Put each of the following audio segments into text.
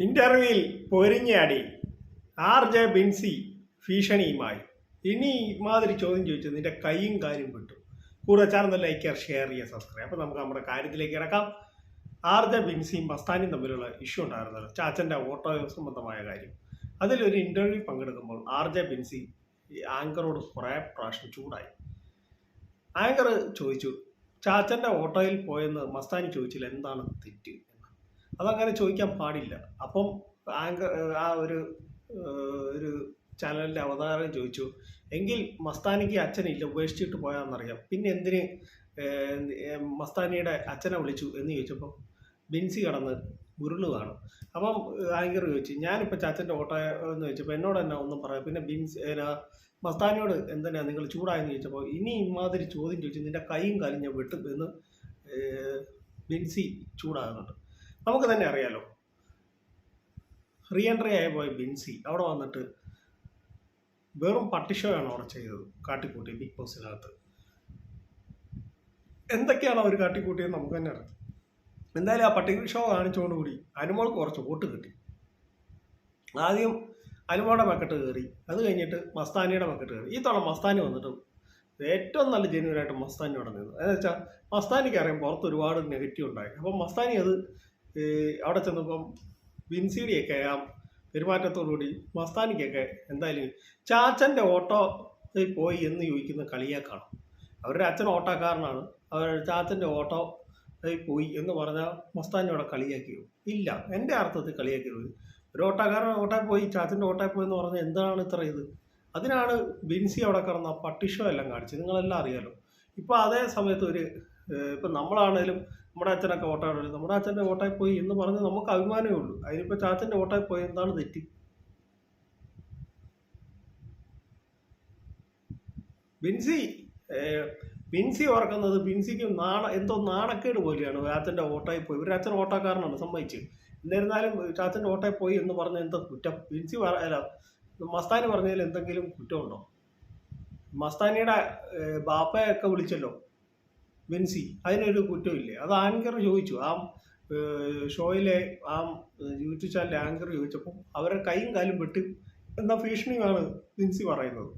ഇന്റർവ്യൂവിൽ പൊരിഞ്ഞാടി R J Binsy ഭീഷണിയുമായി. ഇനി ഇമാതിരി ചോദ്യം ചോദിച്ചത് നിന്റെ കൈയും കാര്യം വിട്ടു കൂടുതൽ ലൈക്ക് ഷെയർ ചെയ്യുക സബ്സ്ക്രൈബ് അപ്പോൾ നമുക്ക് നമ്മുടെ കാര്യത്തിലേക്ക് ഇറക്കാം ആർ ജെ ബിൻസിയും മസ്താനിയും തമ്മിലുള്ള ഇഷ്യൂ ഉണ്ടായിരുന്നല്ലോ. ചാച്ചന്റെ ഓട്ടോ സംബന്ധമായ കാര്യം. അതിലൊരു ഇന്റർവ്യൂ പങ്കെടുക്കുമ്പോൾ ആർ ജെ ബിൻസി ഈ ആങ്കറോട് കുറേ പ്രാവശ്യം ചൂടായി. ആങ്കർ ചോദിച്ചു ചാച്ചന്റെ ഓട്ടോയിൽ പോയെന്ന് മസ്താനി ചോദിച്ചില്ല എന്താണ് തെറ്റ്? അതങ്ങനെ ചോദിക്കാൻ പാടില്ല. അപ്പം ആങ്കർ ആ ഒരു ഒരു ചാനലിന്റെ അവതാരം ചോദിച്ചു എങ്കിൽ മസ്താനിക്ക് അച്ഛനില്ല ഉപേക്ഷിച്ചിട്ട് പോയാന്നറിയാം. പിന്നെ എന്തിന്? മസ്താനിയുടെ അച്ഛനെ വിളിച്ചു എന്ന് ചോദിച്ചപ്പോൾ ബിൻസി കടന്ന് ഉരുളുകയാണ്. അപ്പം ആങ്കർ ചോദിച്ചു ഞാനിപ്പോൾ ചാച്ചന്റെ ഓട്ടോ എന്ന് ചോദിച്ചപ്പോൾ എന്നോട് തന്നെ ഒന്നും പറയാം? പിന്നെ ബിൻസ് മസ്താനിയോട് എന്തിനാ നിങ്ങൾ ചൂടായെന്ന് ചോദിച്ചപ്പോൾ ഇനി ഇമാതിരി ചോദ്യം ചോദിച്ചു നിന്റെ കൈയും കാലും ഞാൻ വെട്ടും എന്ന് ബിൻസി ചൂടാകുന്നുണ്ട്. നമുക്ക് തന്നെ അറിയാലോ. റീ എൻട്രി ആയി പോയ ബിൻസി അവിടെ വന്നിട്ട് വെറും പട്ടിഷോയാണ് അവിടെ ചെയ്തത്. കാട്ടിക്കൂട്ടി ബിഗ് ബോസിനകത്ത്. എന്തൊക്കെയാണ് അവർ കാട്ടിക്കൂട്ടിയെന്ന് നമുക്ക് തന്നെ അറിയാം. എന്തായാലും ആ പട്ടിക ഷോ കാണിച്ചുകൊണ്ടുകൂടി അനുമോൾക്ക് കുറച്ച് വോട്ട് കിട്ടി. ആദ്യം അനുമോടെ മക്കട്ട് കയറി. അത് കഴിഞ്ഞിട്ട് മസ്താനിയുടെ മക്കട്ട് കയറി. ഈ തവണ മസ്താനി വന്നിട്ട് ഏറ്റവും നല്ല ജെന്യൂനായിട്ട് മസ്താനിയോടെ നിന്നു. എന്ന് വെച്ചാൽ മസ്താനിക്ക് അറിയാം പുറത്ത് ഒരുപാട് നെഗറ്റീവ് ഉണ്ടായി. അപ്പം മസ്താനി അത് അവിടെ ചെന്നപ്പം വിൻസിഡിയൊക്കെ ആ പെരുമാറ്റത്തോടുകൂടി മസ്താനിക്കൊക്കെ എന്തായാലും ചാച്ചന്റെ ഓട്ടോ പോയി എന്ന് ചോദിക്കുന്ന കളിയാക്കാണ് അവരുടെ അച്ഛൻ ഓട്ടോക്കാരനാണ്. അവരുടെ ചാച്ചന്റെ ഓട്ടോ പോയി എന്ന് പറഞ്ഞാൽ മസ്താനിയോടെ കളിയാക്കി കളിയാക്കിയോ ഇല്ല എന്റെ അർത്ഥത്തിൽ കളിയാക്കിയത് ഒരു ഓട്ടോക്കാരൻ ഓട്ടോ പോയി ചാച്ചന്റെ ഓട്ടോ പോയി എന്ന് പറഞ്ഞാൽ എന്താണ് ഇത്ര ഇത്? അതിനാണ് ബിൻസി അവിടെ കിടന്ന പട്ടിഷോ എല്ലാം കാണിച്ചത്. നിങ്ങളെല്ലാം അറിയാലോ. ഇപ്പോൾ അതേ സമയത്ത് ഒരു ഇപ്പം നമ്മളാണേലും നമ്മുടെ അച്ഛനൊക്കെ ഓട്ടോയിൽ നമ്മുടെ അച്ഛന്റെ വോട്ടായി പോയി എന്ന് പറഞ്ഞ് നമുക്ക് അഭിമാനമേ ഉള്ളൂ. അതിനിപ്പോൾ ചാച്ചന്റെ വോട്ടായി പോയി എന്താണ് തെറ്റ്? ബിൻസി ബിൻസി ഓർക്കുന്നത് ബിൻസിക്കും നാണ എന്തോ നാണക്കേട് പോലെയാണ് ചാച്ചന്റെ വോട്ടായി പോയി. ഒരു അച്ഛൻ ഓട്ടോക്കാരനാണ് സമ്മതിച്ച്. എന്നിരുന്നാലും ചാച്ചന്റെ വോട്ടായി പോയി എന്ന് പറഞ്ഞ എന്താ കുറ്റം? ബിൻസി അല്ല മസ്താനി പറഞ്ഞതിൽ എന്തെങ്കിലും കുറ്റമുണ്ടോ? മസ്താനിയുടെ ബാപ്പയൊക്കെ വിളിച്ചല്ലോ. ബിൻസി അതിനൊരു കുറ്റമില്ലേ അത് ആങ്കർ ചോദിച്ചു. ആ ഷോയിലെ ആ യൂട്യൂബ് ചാനലിലെ ആങ്കർ ചോദിച്ചപ്പോൾ അവരുടെ കൈയും കാലും വെട്ടി. എന്ന ഭീഷണിയാണ് ബിൻസി പറയുന്നത്?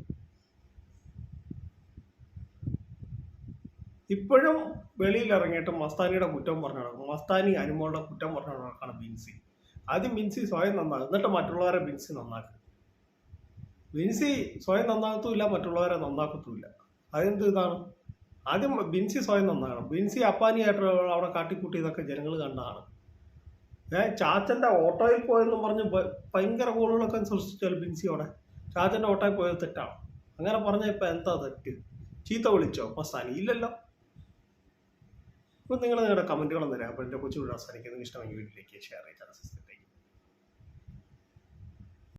ഇപ്പോഴും വെളിയിൽ ഇറങ്ങിയിട്ട് മസ്താനിയുടെ കുറ്റം പറഞ്ഞു നടക്കും മസ്താനി അനുമോളുടെ കുറ്റം പറഞ്ഞു നടക്കാണ് ബിൻസി ആദ്യം ബിൻസി സ്വയം നന്നാകും എന്നിട്ട് മറ്റുള്ളവരെ ബിൻസി നന്നാക്കും. ബിൻസി സ്വയം നന്നാകത്തുമില്ല മറ്റുള്ളവരെ നന്നാക്കത്തുമില്ല. അതെന്ത് ഇതാണ്? ആദ്യം ബിൻസി സ്വയം നന്നാകണം. ബിൻസി അപ്പാനിയായിട്ട് അവിടെ കാട്ടിക്കൂട്ടിയതൊക്കെ ജനങ്ങൾ കണ്ടതാണ്. ഏ ചാച്ചന്റെ ഓട്ടോയിൽ പോയെന്ന് പറഞ്ഞ് ഭയങ്കര കോളുകളൊക്കെ സൃഷ്ടിച്ചാൽ ബിൻസി അവിടെ. ചാച്ചന്റെ ഓട്ടോയിൽ പോയത് തെറ്റാണ്. അങ്ങനെ പറഞ്ഞ ഇപ്പം എന്താ തെറ്റ്? ചീത്ത വിളിച്ചോ? മസ്താനി ഇല്ലല്ലോ. അപ്പം നിങ്ങൾ നിങ്ങളുടെ കമന്റുകളൊന്നും തരാം. അപ്പോൾ എന്റെ കൊച്ചു വീട് അവസാനിക്കുന്നത് ഇഷ്ടമെങ്കിൽ വീട്ടിലേക്ക് ഷെയർ ചെയ്താൽ